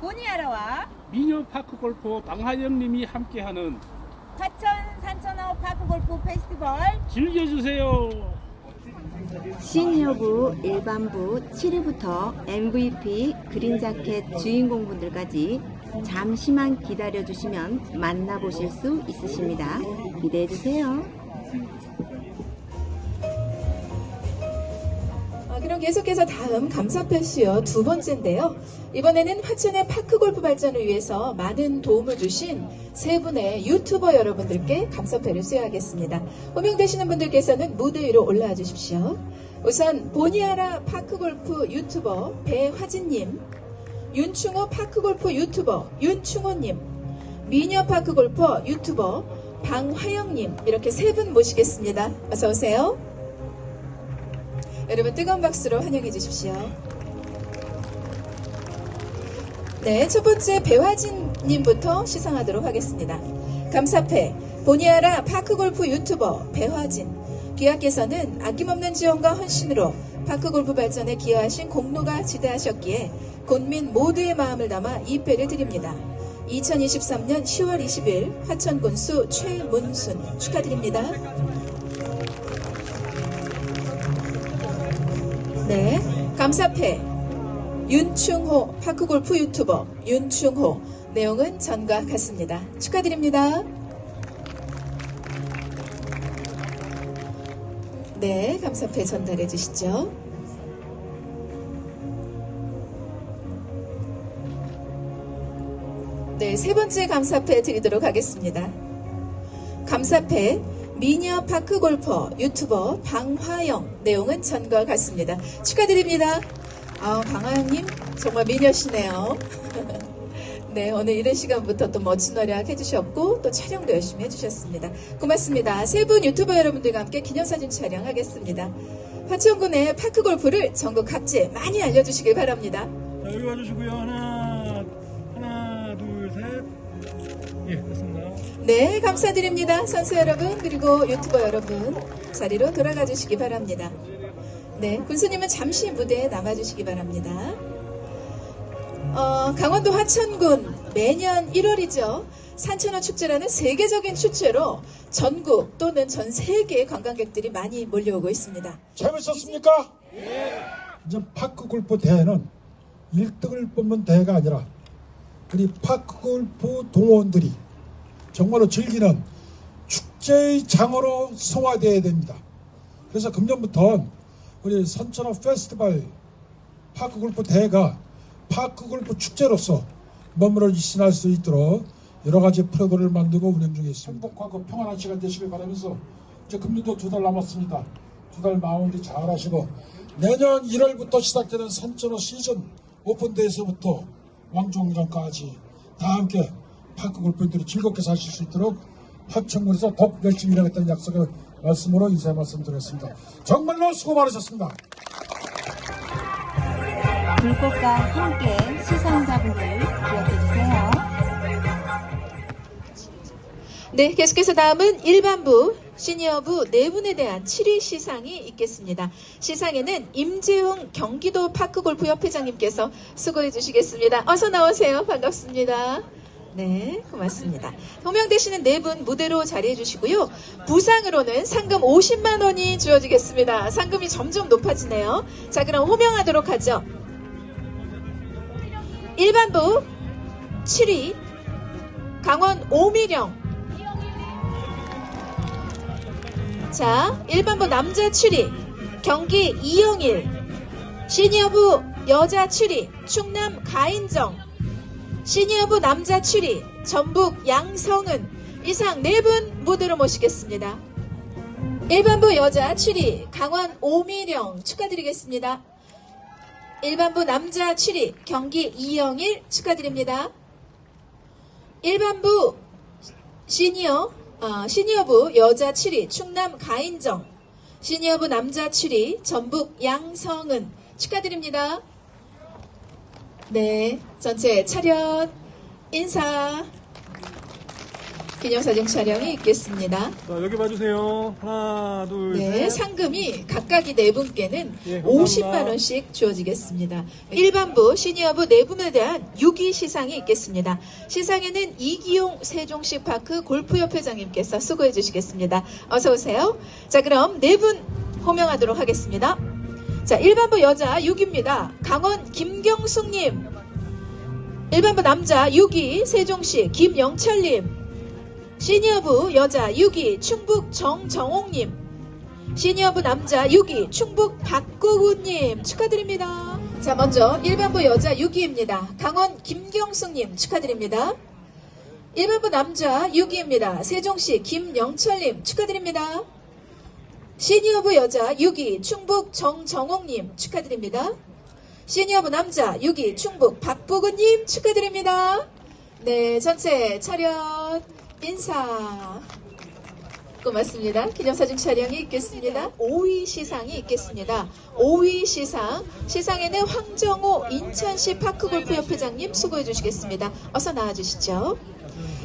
보니아라와 미녀 파크 골프 방하영 님이 함께하는 화천 산천어 파크 골프 페스티벌 즐겨주세요. 시니어부 일반부 7위부터 MVP 그린자켓 주인공분들까지 잠시만 기다려주시면 만나보실 수 있으십니다. 기대해주세요. 그럼 계속해서 다음 감사패 수요 두 번째인데요. 이번에는 화천의 파크 골프 발전을 위해서 많은 도움을 주신 세 분의 유튜버 여러분들께 감사패를 수여하겠습니다. 호명되시는 분들께서는 무대 위로 올라와 주십시오. 우선 보니아라 파크 골프 유튜버 배화진님, 윤충호 파크 골프 유튜버 윤충호님, 미녀 파크 골퍼 유튜버 방화영님 이렇게 세 분 모시겠습니다. 어서 오세요. 여러분 뜨거운 박수로 환영해 주십시오. 네, 첫 번째 배화진님부터 시상하도록 하겠습니다. 감사패 보니아라 파크골프 유튜버 배화진 귀하께서는 아낌없는 지원과 헌신으로 파크골프 발전에 기여하신 공로가 지대하셨기에 군민 모두의 마음을 담아 이 패를 드립니다. 2023년 10월 20일 화천군수 최문순 축하드립니다. 네, 감사패 윤충호 파크골프 유튜버 윤충호 내용은 전과 같습니다. 축하드립니다. 네, 감사패 전달해 주시죠. 네, 세 번째 감사패 드리도록 하겠습니다. 감사패 미녀 파크 골퍼 유튜버 방화영 내용은 전과 같습니다. 축하드립니다. 아, 방화영님 정말 미녀시네요. 네, 오늘 이른 시간부터 또 멋진 활약 해주셨고 또 촬영도 열심히 해주셨습니다. 고맙습니다. 세 분 유튜버 여러분들과 함께 기념사진 촬영하겠습니다. 화천군의 파크 골프를 전국 각지에 많이 알려주시길 바랍니다. 자, 여기 와주시고요. 하나, 하나, 둘, 셋. 예, 됐습니다. 네, 감사드립니다. 선수 여러분, 그리고 유튜버 여러분, 자리로 돌아가 주시기 바랍니다. 네, 군수님은 잠시 무대에 남아 주시기 바랍니다. 어, 강원도 화천군 매년 1월이죠. 산천어 축제라는 세계적인 축제로 전국 또는 전 세계의 관광객들이 많이 몰려오고 있습니다. 재밌었습니까? 이제 파크 골프 대회는 1등을 뽑는 대회가 아니라 우리 파크 골프 동호원들이 정말로 즐기는 축제의 장으로 성화되어야 됩니다. 그래서 금년부터 우리 선천어 페스티벌 파크 골프 대회가 파크 골프 축제로서 머무러 지날 수 있도록 여러 가지 프로그램을 만들고 운영 중에 있습니다. 행복하고 평안한 시간 되시길 바라면서 이제 금년도 두 달 남았습니다. 두 달 마무리 잘 하시고 내년 1월부터 시작되는 산천어 시즌 오픈데이에서부터 왕종전까지 다 함께 파크 골프들이 즐겁게 사실 수 있도록 합천군에서 더욱 열심히 일하겠다는 약속을 말씀으로 인사 말씀드렸습니다. 정말로 수고 많으셨습니다. 불꽃과 함께 시상자분들 기억해주세요. 네, 계속해서 다음은 일반부, 시니어부 네 분에 대한 7위 시상이 있겠습니다. 시상에는 임재웅 경기도 파크골프협회장님께서 수고해 주시겠습니다. 어서 나오세요. 반갑습니다. 네, 고맙습니다. 호명되시는 네 분 무대로 자리해 주시고요. 부상으로는 상금 50만 원이 주어지겠습니다. 상금이 점점 높아지네요. 자, 그럼 호명하도록 하죠. 일반부 7위 강원 오미령 자, 1반부 남자 7위, 경기 이영일. 시니어부 여자 7위, 충남 가인정. 시니어부 남자 7위, 전북 양성은. 이상 4분 무대로 모시겠습니다. 1반부 여자 7위, 강원 오미령 축하드리겠습니다. 1반부 남자 7위, 경기 이영일 축하드립니다. 1반부 시니어 어, 시니어부 여자 7위 충남 가인정 시니어부 남자 7위 전북 양성은 축하드립니다. 네, 전체 차렷 인사 기념사진 촬영이 있겠습니다. 자, 여기 봐주세요. 하나, 둘, 네, 셋. 상금이 각각이 네 분께는 예, 감사합니다. 50만 원씩 주어지겠습니다. 일반부, 시니어부 네 분에 대한 6위 시상이 있겠습니다. 시상에는 이기용 세종시 파크 골프협회장님께서 수고해 주시겠습니다. 어서 오세요. 자, 그럼 네 분 호명하도록 하겠습니다. 자, 일반부 여자 6위입니다. 강원 김경숙님. 일반부 남자 6위 세종시 김영철님. 시니어부 여자 6위 충북 정정옥님. 시니어부 남자 6위 충북 박구구님 축하드립니다. 자 먼저 일반부 여자 6위입니다. 강원 김경숙님 축하드립니다. 일반부 남자 6위입니다. 세종시 김영철님 축하드립니다. 시니어부 여자 6위 충북 정정옥님 축하드립니다. 시니어부 남자 6위 충북 박보근님 축하드립니다. 네 전체 차렷 인사 고맙습니다. 기념사진 촬영이 있겠습니다. 5위 시상이 있겠습니다. 5위 시상. 시상에는 황정호 인천시 파크골프협회장님 수고해 주시겠습니다. 어서 나와 주시죠.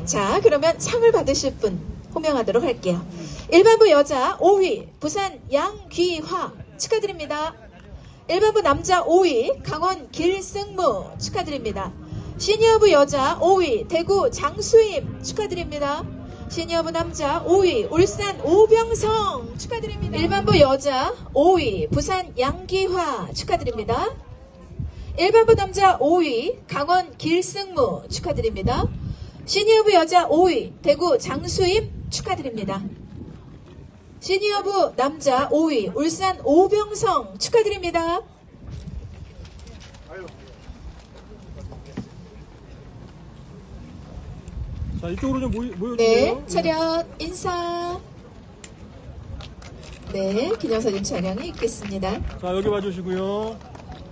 자, 그러면 상을 받으실 분 호명하도록 할게요. 일반부 여자 5위 부산 양귀화 축하드립니다. 일반부 남자 5위 강원 길승무 축하드립니다. 시니어부 여자 5위 대구 장수임 축하드립니다. 시니어부 남자 5위 울산 오병성 축하드립니다. 일반부 여자 5위 부산 양기화 축하드립니다. 일반부 남자 5위 강원 길승무 축하드립니다. 시니어부 여자 5위 대구 장수임 축하드립니다. 시니어부 남자 5위 울산 오병성 축하드립니다. 자, 이쪽으로 좀 모여, 모여주세요. 네, 차렷 인사. 네, 기념사진 촬영이 있겠습니다. 자, 여기 봐주시고요.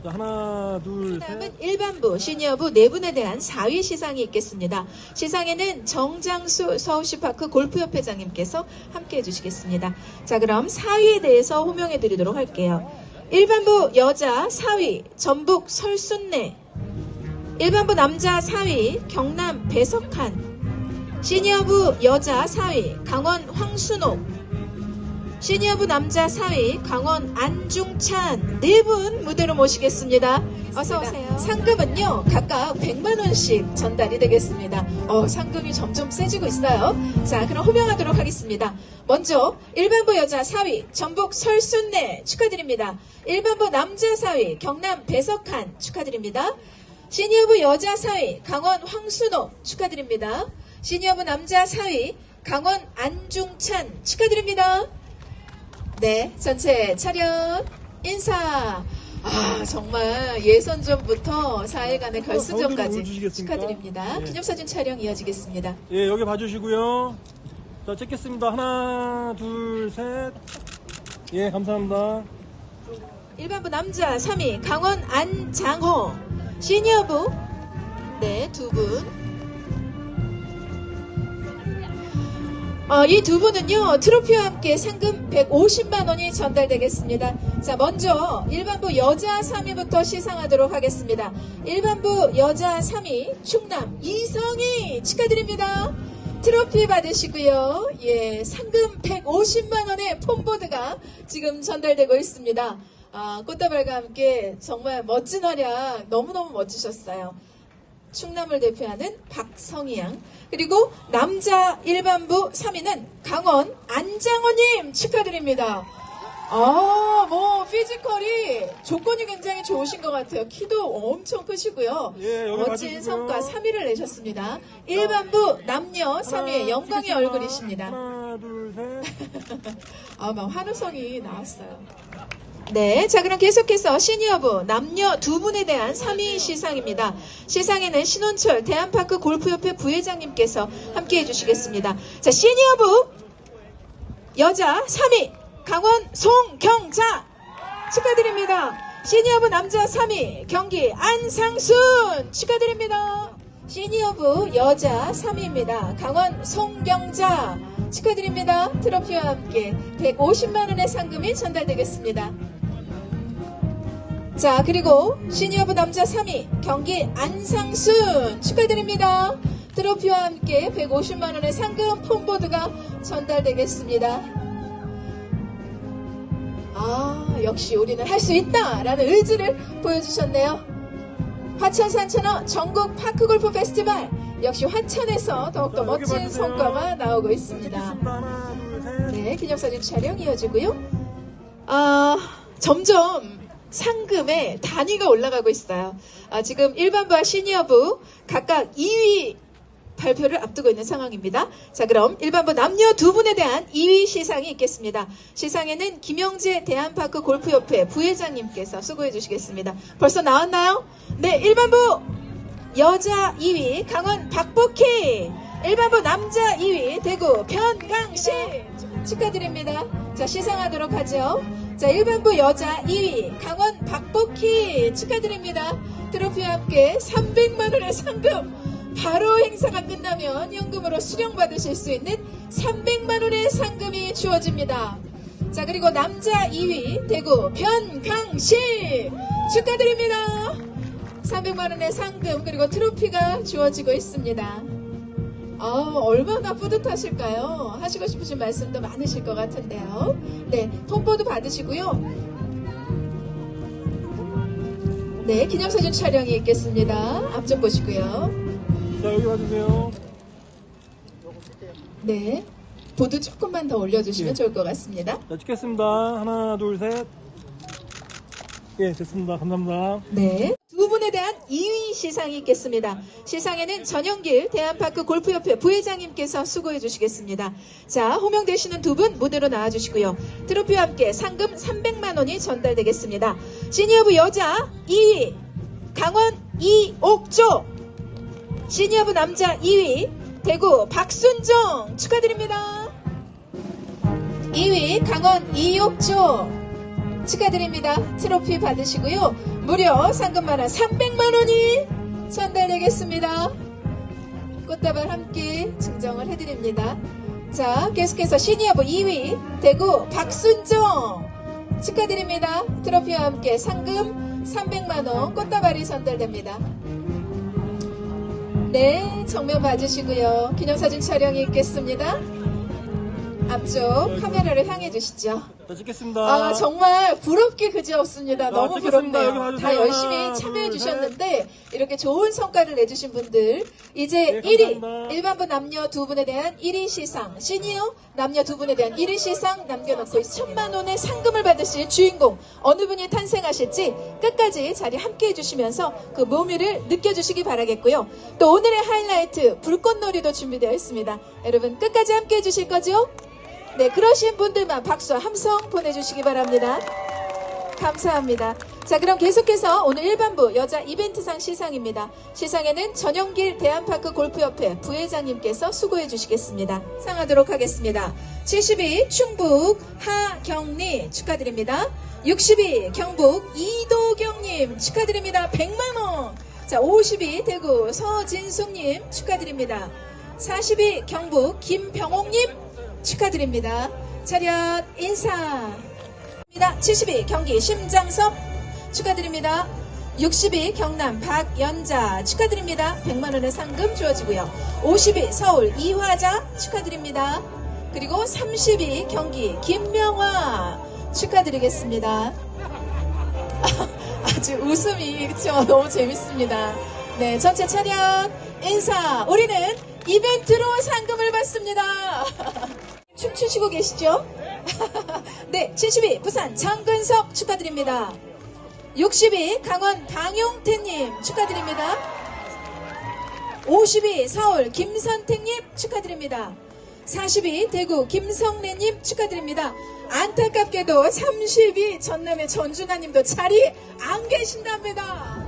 자, 하나, 둘, 다음은 셋. 일반부, 시니어부 네 분에 대한 4위 시상이 있겠습니다. 시상에는 정장수 서울시파크 골프협회장님께서 함께 해주시겠습니다. 자, 그럼 4위에 대해서 호명해 드리도록 할게요. 일반부 여자 4위, 전북 설순내. 일반부 남자 4위, 경남 배석한. 시니어부 여자 4위, 강원 황순옥. 시니어부 남자 4위 강원 안중찬 네 분 무대로 모시겠습니다. 어서 오세요. 상금은요 각각 100만 원씩 전달이 되겠습니다. 어, 상금이 점점 세지고 있어요. 자 그럼 호명하도록 하겠습니다. 먼저 일반부 여자 4위 전북 설순내 축하드립니다. 일반부 남자 4위 경남 배석한 축하드립니다. 시니어부 여자 4위 강원 황순옥 축하드립니다. 시니어부 남자 4위 강원 안중찬 축하드립니다. 네, 전체 차렷 인사. 아, 정말 예선전부터 4일간의 가운데로 결승전까지? 축하드립니다. 예. 기념사진 촬영 이어지겠습니다. 예, 여기 봐주시고요. 자, 찍겠습니다. 하나, 둘, 셋. 예, 감사합니다. 일반부 남자 3위 강원 안장호 시니어부 네, 두 분. 어, 이두 분은요, 트로피와 함께 상금 150만 원이 전달되겠습니다. 자, 먼저 일반부 여자 3위부터 시상하도록 하겠습니다. 일반부 여자 3위 충남 이성희 축하드립니다. 트로피 받으시고요. 예, 상금 150만 원의 폼보드가 지금 전달되고 있습니다. 아, 꽃다발과 함께 정말 멋진 활약 너무너무 멋지셨어요. 충남을 대표하는 박성희 양 그리고 남자 일반부 3위는 강원 안장호님 축하드립니다. 아, 뭐 피지컬이 조건이 굉장히 좋으신 것 같아요. 키도 엄청 크시고요. 예, 멋진 봐주시고요. 성과 3위를 내셨습니다. 일반부 남녀 3위의 하나, 영광의 찍겠습니다. 얼굴이십니다. 하나, 둘, 셋. 아, 막 환호성이 나왔어요. 네, 자 그럼 계속해서 시니어부 남녀 두 분에 대한 3위 시상입니다. 시상에는 신원철 대한파크 골프협회 부회장님께서 함께 해 주시겠습니다. 자, 시니어부 여자 3위 강원 송경자 축하드립니다. 시니어부 남자 3위 경기 안상순 축하드립니다. 시니어부 여자 3위입니다. 강원 송경자 축하드립니다. 트로피와 함께 150만 원의 상금이 전달되겠습니다. 자, 그리고 시니어부 남자 3위 경기 안상순 축하드립니다. 트로피와 함께 150만 원의 상금 폼보드가 전달되겠습니다. 아, 역시 우리는 할 수 있다라는 의지를 보여주셨네요. 화천 산천어 전국 파크골프 페스티벌 역시 화천에서 더욱더 멋진. 성과가 나오고 있습니다. 네, 기념사진 촬영 이어지고요. 아, 점점 상금의 단위가 올라가고 있어요. 아, 지금 일반부와 시니어부 각각 2위 발표를 앞두고 있는 상황입니다. 자, 그럼 일반부 남녀 두 분에 대한 2위 시상이 있겠습니다. 시상에는 김영재 대한파크 골프협회 부회장님께서 수고해 주시겠습니다. 벌써 나왔나요? 네, 일반부 여자 2위 강원 박복희 일반부 남자 2위 대구 변강신 축하드립니다. 자 시상하도록 하죠. 자 일반부 여자 2위 강원 박복희 축하드립니다. 트로피와 함께 300만 원의 상금 바로 행사가 끝나면 현금으로 수령 받으실 수 있는 300만 원의 상금이 주어집니다. 자 그리고 남자 2위 대구 변강신 축하드립니다. 300만 원의 상금 그리고 트로피가 주어지고 있습니다. 아, 얼마나 뿌듯하실까요? 하시고 싶으신 말씀도 많으실 것 같은데요. 네, 폰보드 받으시고요. 네, 기념사진 촬영이 있겠습니다. 앞쪽 보시고요. 자, 여기 봐주세요. 네, 보드 조금만 더 올려주시면 예. 좋을 것 같습니다. 자, 찍겠습니다. 하나, 둘, 셋. 예, 됐습니다. 감사합니다. 네. 두 분에 대한 2위 시상이 있겠습니다. 시상에는 전영길 대한파크 골프협회 부회장님께서 수고해 주시겠습니다. 자, 호명되시는 두 분 무대로 나와주시고요. 트로피와 함께 상금 300만 원이 전달되겠습니다. 시니어부 여자 2위 강원 이옥조 시니어부 남자 2위 대구 박순정 축하드립니다. 2위 강원 이옥조 축하드립니다. 트로피 받으시고요. 무려 상금만원 300만 원이 전달되겠습니다. 꽃다발 함께 증정을 해드립니다. 자, 계속해서 시니어부 2위 대구 박순정 축하드립니다. 트로피와 함께 상금 300만 원 꽃다발이 전달됩니다. 네, 정면 봐주시고요. 기념사진 촬영이 있겠습니다. 앞쪽 카메라를 향해 주시죠. 자, 찍겠습니다. 아 정말 부럽게 그지없습니다. 자, 너무 찍겠습니다. 여기 부럽네요. 봐주세요. 다 열심히 하나, 참여해 둘, 주셨는데 이렇게 좋은 성과를 내주신 분들 이제 네, 1위 감사합니다. 일반부 남녀 두 분에 대한 1위 시상 시니어 남녀 두 분에 대한 1위 시상 남겨놓고 천만 원의 상금을 받으실 주인공 어느 분이 탄생하실지 끝까지 자리 함께 해 주시면서 그 묘미를 느껴주시기 바라겠고요. 또 오늘의 하이라이트 불꽃놀이도 준비되어 있습니다. 여러분 끝까지 함께 해 주실 거죠? 네, 그러신 분들만 박수와 함성 보내주시기 바랍니다. 감사합니다. 자, 그럼 계속해서 오늘 일반부 여자 이벤트상 시상입니다. 시상에는 전용길 대한파크 골프협회 부회장님께서 수고해 주시겠습니다. 상하도록 하겠습니다. 72 충북 하경리 축하드립니다. 62 경북 이도경님 축하드립니다. 100만원. 자, 52 대구 서진숙님 축하드립니다. 42 경북 김병옥님 축하드립니다. 차렷 인사. 72 경기 심장섭 축하드립니다. 62 경남 박연자 축하드립니다. 100만원의 상금 주어지고요. 52 서울 이화자 축하드립니다. 그리고 32 경기 김명화 축하드리겠습니다. 아주 웃음이 그쵸 너무 재밌습니다. 네 전체 차렷 인사 우리는 이벤트로 상금을 받습니다. 춤추시고 계시죠? 네 72 부산 장근석 축하드립니다. 62 강원 방용태님 축하드립니다. 52 서울 김선택님 축하드립니다. 42 대구 김성래님 축하드립니다. 안타깝게도 32 전남의 전준하님도 자리 안 계신답니다.